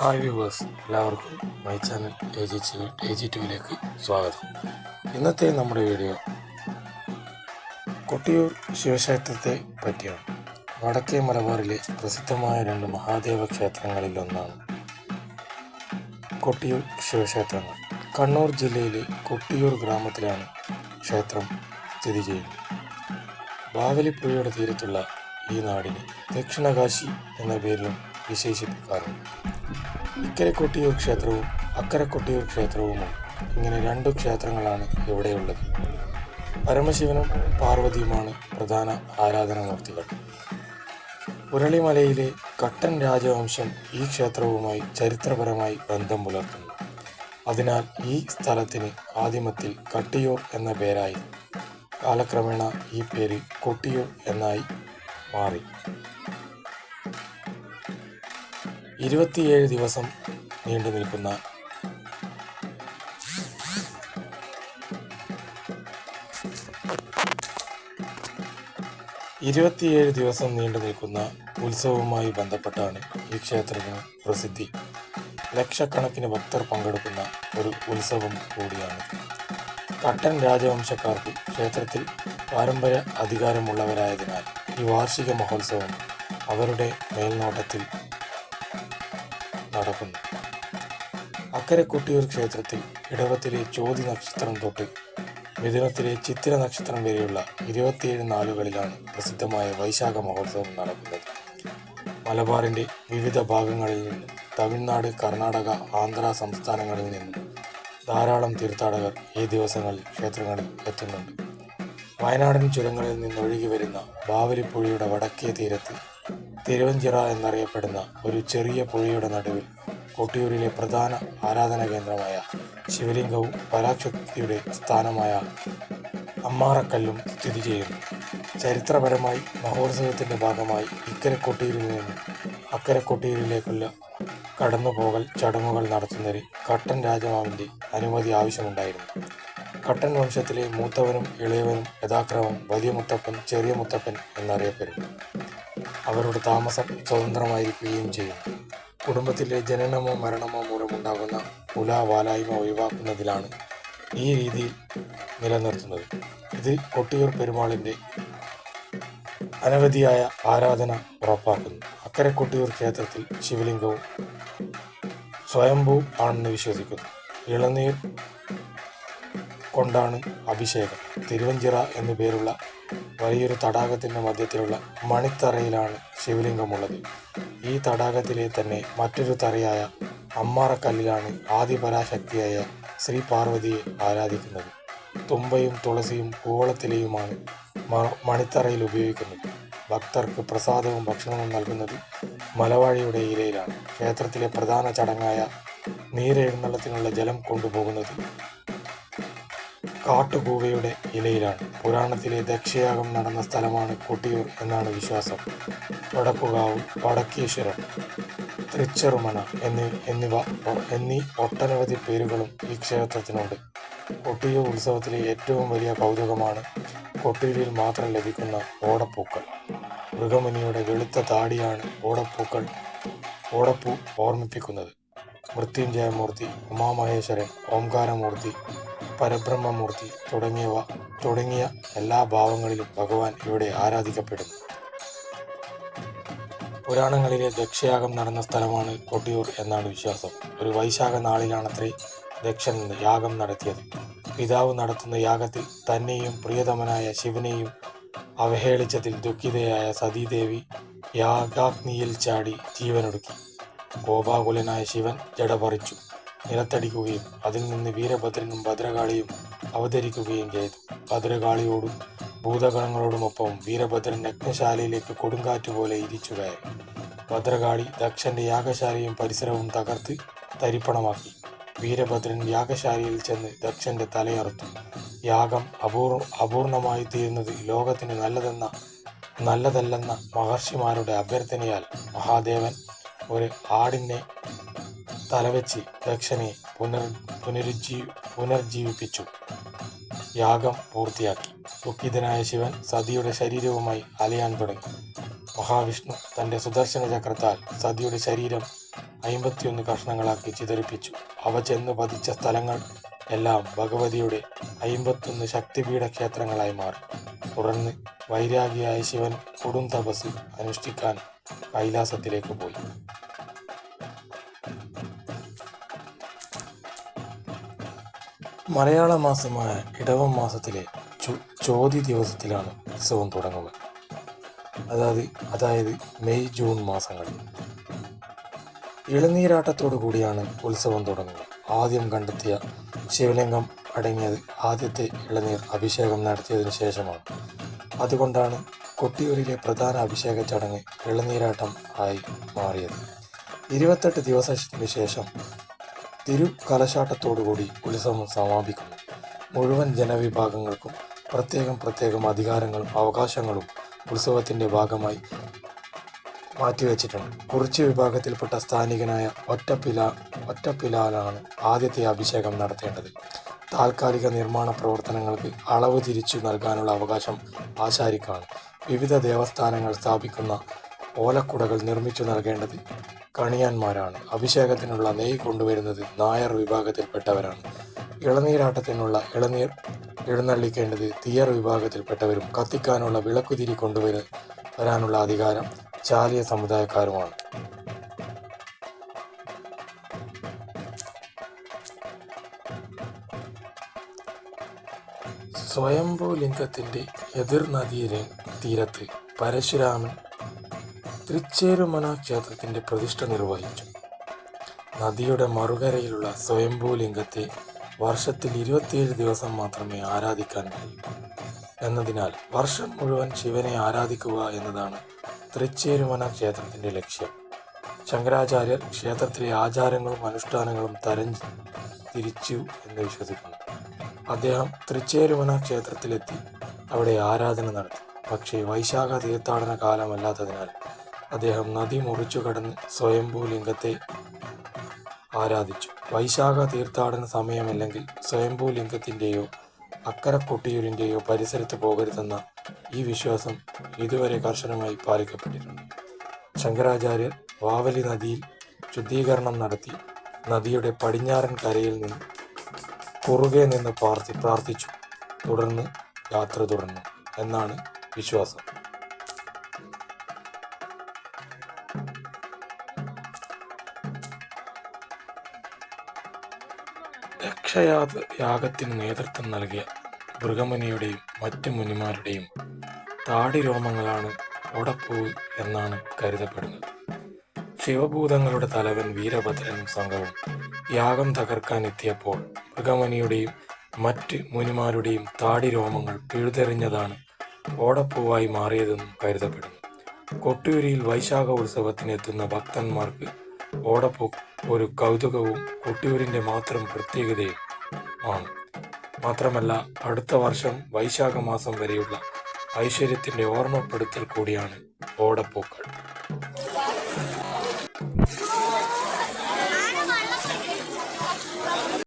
Hi viewers എല്ലാവർക്കും my channel A G A G ടിവിയിലേക്ക് സ്വാഗതം. ഇന്നത്തെ നമ്മുടെ വീഡിയോ കൊട്ടിയൂർ ശിവക്ഷേത്രത്തെ പറ്റിയാണ്. വടക്കേ മലബാറിലെ പ്രസിദ്ധമായ രണ്ട് മഹാദേവ ക്ഷേത്രങ്ങളിൽ ഒന്നാണ് കൊട്ടിയൂർ ശിവക്ഷേത്രങ്ങൾ. കണ്ണൂർ ജില്ലയിലെ കൊട്ടിയൂർ ഗ്രാമത്തിലാണ് ക്ഷേത്രം സ്ഥിതി ചെയ്യുന്നത്. ബാവലിപ്പുഴയുടെ തീരത്തുള്ള ഈ നാടിനെ ദക്ഷിണകാശി എന്ന പേരിലും വിശേഷിപ്പിക്കാറുണ്ട്. ഇക്കരെ കൊട്ടിയൂർ ക്ഷേത്രവും അക്കരെ കൊട്ടിയൂർ ക്ഷേത്രവുമാണ് ഇങ്ങനെ രണ്ടു ക്ഷേത്രങ്ങളാണ് ഇവിടെയുള്ളത്. പരമശിവനും പാർവതിയുമാണ് പ്രധാന ആരാധനാമൂർത്തികൾ. പുരളിമലയിലെ കട്ടൻ രാജവംശം ഈ ക്ഷേത്രവുമായി ചരിത്രപരമായി ബന്ധം പുലർത്തുന്നു. അതിനാൽ ഈ സ്ഥലത്തിന് ആദിമത്തിൽ കട്ടിയൂർ എന്ന പേരായി. കാലക്രമേണ ഈ പേര് കൊട്ടിയൂർ എന്നായി മാറി. ഇരുപത്തിയേഴ് ദിവസം നീണ്ടു നിൽക്കുന്ന ഇരുപത്തിയേഴ് ദിവസം നീണ്ടു നിൽക്കുന്ന ഉത്സവവുമായി ബന്ധപ്പെട്ടാണ് ഈ ക്ഷേത്രത്തിന് പ്രസിദ്ധി. ലക്ഷക്കണക്കിന് ഭക്തർ പങ്കെടുക്കുന്ന ഒരു ഉത്സവം കൂടിയാണ്. കട്ടൻ രാജവംശക്കാർക്ക് ക്ഷേത്രത്തിൽ പാരമ്പര്യ അധികാരമുള്ളവരായതിനാൽ ഈ വാർഷിക മഹോത്സവം അവരുടെ മേൽനോട്ടത്തിൽ നടക്കുന്നു. അക്കരെ കൊട്ടിയൂർ ക്ഷേത്രത്തിൽ ഇടവത്തിലെ ചോതി നക്ഷത്രം തൊട്ട് മിഥുനത്തിലെ ചിത്തിര നക്ഷത്രം വരെയുള്ള ഇരുപത്തിയേഴ് നാളുകളിലാണ് പ്രസിദ്ധമായ വൈശാഖ മഹോത്സവം നടക്കുന്നത്. മലബാറിന്റെ വിവിധ ഭാഗങ്ങളിൽ നിന്നും തമിഴ്നാട് കർണാടക ആന്ധ്ര സംസ്ഥാനങ്ങളിൽ നിന്നും ധാരാളം തീർത്ഥാടകർ ഈ ദിവസങ്ങളിൽ ക്ഷേത്രങ്ങളിൽ എത്തുന്നുണ്ട്. വയനാടൻ ചുരങ്ങളിൽ നിന്നൊഴുകി വരുന്ന ബാവലിപ്പുഴയുടെ വടക്കേ തീരത്ത് തിരുവഞ്ചിറ എന്നറിയപ്പെടുന്ന ഒരു ചെറിയ പുഴയുടെ നടുവിൽ കൊട്ടിയൂരിലെ പ്രധാന ആരാധന കേന്ദ്രമായ ശിവലിംഗവും പരാശക്തിയുടെ സ്ഥാനമായ അമ്മാറക്കല്ലും സ്ഥിതി ചെയ്യുന്നു. ചരിത്രപരമായി മഹോത്സവത്തിന്റെ ഭാഗമായി ഇക്കരെ കൊട്ടിയൂരിൽ നിന്ന് അക്കരെ കൊട്ടിയൂരിലേക്കുള്ള കടന്നുപോകൽ ചടങ്ങുകൾ നടത്തുന്നതിൽ കട്ടൻ രാജമാവിന്റെ അനുമതി ആവശ്യമുണ്ടായിരുന്നു. കട്ടൻ വംശത്തിലെ മൂത്തവനും ഇളയവനും യഥാക്രമം വലിയ മുത്തപ്പൻ ചെറിയ മുത്തപ്പൻ എന്നറിയപ്പെടുന്നു. അവരുടെ താമസം സ്വതന്ത്രമായിരിക്കുകയും ചെയ്യും. കുടുംബത്തിലെ ജനനമോ മരണമോ മൂലമുണ്ടാകുന്ന കുലാവാലായ്മ ഒഴിവാക്കുന്നതിലാണ് ഈ രീതിയിൽ നിലനിർത്തുന്നത്. ഇത് കൊട്ടിയൂർ പെരുമാളിന്റെ അനവധിയായ ആരാധന ഉറപ്പാക്കുന്നു. അക്കരെ കൊട്ടിയൂർ ക്ഷേത്രത്തിൽ ശിവലിംഗവും സ്വയംഭൂ ആണെന്ന് വിശ്വസിക്കുന്നു. ഇളനീർ കൊണ്ടാണ് അഭിഷേകം. തിരുവഞ്ചിറ എന്നു പേരുള്ള വലിയൊരു തടാകത്തിന്റെ മധ്യത്തിലുള്ള മണിത്തറയിലാണ് ശിവലിംഗമുള്ളത്. ഈ തടാകത്തിലെ തന്നെ മറ്റൊരു തറയായ അമ്മാറക്കല്ലിലാണ് ആദിപരാശക്തിയായ ശ്രീ പാർവതിയെ ആരാധിക്കുന്നത്. തുമ്പയും തുളസിയും കൂവളത്തിലെയുമാണ് മണിത്തറയിൽ ഉപയോഗിക്കുന്നത്. ഭക്തർക്ക് പ്രസാദവും ഭക്ഷണവും നൽകുന്നത് മലവാഴിയുടെ ഇലയിലാണ്. ക്ഷേത്രത്തിലെ പ്രധാന ചടങ്ങായ നീരെഴുന്നള്ളത്തിനുള്ള ജലം കൊണ്ടുപോകുന്നത് കാട്ടുകൂവയുടെ ഇലയിലാണ്. പുരാണത്തിലെ ദക്ഷയാഗം നടന്ന സ്ഥലമാണ് കൊട്ടിയൂർ എന്നാണ് വിശ്വാസം. വടക്കുകാവ് വടക്കേശ്വരം തൃച്ചെറുമന എന്നീ എന്നിവ എന്നീ ഒട്ടനവധി പേരുകളും ഈ ക്ഷേത്രത്തിനുണ്ട്. കൊട്ടിയൂർ ഉത്സവത്തിലെ ഏറ്റവും വലിയ കൗതുകമാണ് കൊട്ടിയൂരിൽ മാത്രം ലഭിക്കുന്ന ഓടപ്പൂക്കൾ. മൃഗമുനിയുടെ വെളുത്ത താടിയാണ് ഓടപ്പൂക്കൾ ഓടപ്പൂ ഓർമ്മിപ്പിക്കുന്നത്. മൃത്യുഞ്ജയമൂർത്തി ഉമാമഹേശ്വരൻ ഓംകാരമൂർത്തി പരബ്രഹ്മമൂർത്തി തുടങ്ങിയവ തുടങ്ങിയ എല്ലാ ഭാവങ്ങളിലും ഭഗവാൻ ഇവിടെ ആരാധിക്കപ്പെടുന്നു. പുരാണങ്ങളിലെ ദക്ഷയാഗം നടന്ന സ്ഥലമാണ് കൊട്ടിയൂർ എന്നാണ് വിശ്വാസം. ഒരു വൈശാഖ നാളിലാണത്രേ ദക്ഷൻ യാഗം നടത്തിയത്. പിതാവ് നടത്തുന്ന യാഗത്തിൽ തന്നെയും പ്രിയതമനായ ശിവനെയും അവഹേളിച്ചതിൽ ദുഃഖിതയായ സതീദേവി യാഗാഗ്നിയിൽ ചാടി ജീവനൊടുക്കി. കോപാകുലനായ ശിവൻ ജട പറിച്ചു നിലത്തടിക്കുകയും അതിൽ നിന്ന് വീരഭദ്രനും ഭദ്രകാളിയും അവതരിക്കുകയും ചെയ്തു. ഭദ്രകാളിയോടും ഭൂതഗണങ്ങളോടുമൊപ്പം വീരഭദ്രൻ യജ്ഞശാലയിലേക്ക് കൊടുങ്കാറ്റ് പോലെ ഇരിച്ചു കയറി. ഭദ്രകാളി ദക്ഷന്റെ യാഗശാലയും പരിസരവും തകർത്ത് തരിപ്പണമാക്കി. വീരഭദ്രൻ യാഗശാലയിൽ ചെന്ന് ദക്ഷന്റെ തലയറുത്തു. യാഗം അപൂർ അപൂർണമായി തീരുന്നത് ലോകത്തിന് നല്ലതെന്ന നല്ലതല്ലെന്ന മഹർഷിമാരുടെ അഭ്യർത്ഥനയാൽ മഹാദേവൻ ഒരു ആടിനെ തലവെച്ച് ദക്ഷനെ പുനർ പുനരുജ്ജീ പുനർജീവിപ്പിച്ചു. യാഗം പൂർത്തിയാക്കി. ദുഃഖിതനായ ശിവൻ സതിയുടെ ശരീരവുമായി അലയാൻ തുടങ്ങി. മഹാവിഷ്ണു തന്റെ സുദർശന ചക്രത്താൽ സതിയുടെ ശരീരം അമ്പത്തിയൊന്ന് കഷ്ണങ്ങളാക്കി ചിതറിപ്പിച്ചു. അവ ചെന്ന് പതിച്ച സ്ഥലങ്ങൾ എല്ലാം ഭഗവതിയുടെ അയിമ്പത്തൊന്ന് ശക്തിപീഠ ക്ഷേത്രങ്ങളായി മാറി. തുടർന്ന് വൈരാഗിയായ ശിവൻ കൊടും തപസ് അനുഷ്ഠിക്കാൻ കൈലാസത്തിലേക്ക് പോയി. മലയാള മാസമായ ഇടവം മാസത്തിലെ ചോതി ദിവസത്തിലാണ് ഉത്സവം തുടങ്ങുക അതായത് അതായത് മെയ് ജൂൺ മാസങ്ങളിൽ ഇളനീരാട്ടത്തോടു കൂടിയാണ് ഉത്സവം തുടങ്ങുക ആദ്യം കണ്ടെത്തിയ ശിവലിംഗം അടങ്ങിയത് ആദ്യത്തെ ഇളനീർ അഭിഷേകം നടത്തിയതിനു ശേഷമാണ്. അതുകൊണ്ടാണ് കൊട്ടിയൂരിലെ പ്രധാന അഭിഷേക ചടങ്ങ് ഇളനീരാട്ടം ആയി മാറിയത്. ഇരുപത്തെട്ട് ദിവസത്തിനു ശേഷം തിരു കലശാട്ടത്തോടുകൂടി ഉത്സവം സമാപിക്കുന്നു. മുഴുവൻ ജനവിഭാഗങ്ങൾക്കും പ്രത്യേകം പ്രത്യേകം അധികാരങ്ങളും അവകാശങ്ങളും ഉത്സവത്തിന്റെ ഭാഗമായി മാറ്റിവെച്ചിട്ടുണ്ട്. കുറിച്ച് വിഭാഗത്തിൽപ്പെട്ട സ്ഥാനികനായ ഒറ്റപ്പില ഒറ്റപ്പിലാലാണ് ആദ്യത്തെ അഭിഷേകം നടത്തേണ്ടത്. താൽക്കാലിക നിർമ്മാണ പ്രവർത്തനങ്ങൾക്ക് അളവ് തിരിച്ചു നൽകാനുള്ള അവകാശം ആശാരിക്കാണ്. വിവിധ ദേവസ്ഥാനങ്ങൾ സ്ഥാപിക്കുന്ന ഓലക്കുടകൾ നിർമ്മിച്ചു നൽകേണ്ടത് കണിയാന്മാരാണ്. അഭിഷേകത്തിനുള്ള നെയ്യ് കൊണ്ടുവരുന്നത് നായർ വിഭാഗത്തിൽപ്പെട്ടവരാണ്. ഇളനീരാട്ടത്തിനുള്ള ഇളനീർ എഴുന്നള്ളിക്കേണ്ടത് തീയർ വിഭാഗത്തിൽപ്പെട്ടവരും കത്തിക്കാനുള്ള വിളക്കുതിരി കൊണ്ടുവര വരാനുള്ള അധികാരം ചാലിയ സമുദായക്കാരുമാണ്. സ്വയംഭൂ ലിംഗത്തിന്റെ എതിർ നദിയിലെ തീരത്ത് പരശുരാമൻ തൃച്ചേരുമന ക്ഷേത്രത്തിന്റെ പ്രതിഷ്ഠ നിർവഹിച്ചു. നദിയുടെ മറുകരയിലുള്ള സ്വയംഭൂലിംഗത്തെ വർഷത്തിൽ ഇരുപത്തിയേഴ് ദിവസം മാത്രമേ ആരാധിക്കാൻ കഴിയൂ. എന്നതിനാൽ വർഷം മുഴുവൻ ശിവനെ ആരാധിക്കുക എന്നതാണ് തൃച്ചേരുമന ക്ഷേത്രത്തിന്റെ ലക്ഷ്യം. ശങ്കരാചാര്യർ ക്ഷേത്രത്തിലെ ആചാരങ്ങളും അനുഷ്ഠാനങ്ങളും തരം തിരിച്ചു എന്ന് വിശ്വസിക്കുന്നു. അദ്ദേഹം തൃച്ചേരുമന ക്ഷേത്രത്തിലെത്തി അവിടെ ആരാധന നടത്തി. പക്ഷേ വൈശാഖ തീർത്ഥാടന കാലമല്ലാത്തതിനാൽ അദ്ദേഹം നദി മുറിച്ചു കടന്ന് സ്വയംഭൂ ലിംഗത്തെ ആരാധിച്ചു. വൈശാഖ തീർത്ഥാടന സമയമല്ലെങ്കിൽ സ്വയംഭൂ ലിംഗത്തിന്റെയോ അക്കര കൊട്ടിയൂരിന്റെയോ പരിസരത്ത് പോകരുതെന്ന ഈ വിശ്വാസം ഇതുവരെ കർശനമായി പാലിക്കപ്പെട്ടിരുന്നു ശങ്കരാചാര്യർ വാവലി നദിയിൽ ശുദ്ധീകരണം നടത്തി നദിയുടെ പടിഞ്ഞാറൻ കരയിൽ നിന്ന് കുറുകെ നിന്ന് പ്രാർത്ഥി പ്രാർത്ഥിച്ചു. തുടർന്ന് യാത്ര തുടർന്നു എന്നാണ് വിശ്വാസം. രക്ഷയാഗ യാഗത്തിന് നേതൃത്വം നൽകിയ മൃഗമുനിയുടെയും മറ്റു മുനിമാരുടെയും താടിരോമങ്ങളാണ് ഓടപ്പൂ എന്നാണ് കരുതപ്പെടുന്നത്. ശിവഭൂതങ്ങളുടെ തലവൻ വീരഭദ്രനും സംഘവും യാഗം തകർക്കാൻ എത്തിയപ്പോൾ മൃഗമുനിയുടെയും മറ്റ് മുനിമാരുടെയും താടിരോമങ്ങൾ പിഴുതെറിഞ്ഞതാണ് ഓടപ്പൂവായി മാറിയതെന്നും കരുതപ്പെടുന്നു. കൊട്ടിയൂരിയിൽ വൈശാഖ ഉത്സവത്തിനെത്തുന്ന ഭക്തന്മാർക്ക് ഓടപ്പൂ ഒരു കൗതുകവും കൊട്ടിയൂരിന്റെ മാത്രം പ്രത്യേകതയും ആണ്. മാത്രമല്ല അടുത്ത വർഷം വൈശാഖ മാസം വരെയുള്ള ഐശ്വര്യത്തിന്റെ ഓർമ്മപ്പെടുത്തൽ കൂടിയാണ് ഓടപ്പൂക്കൾ.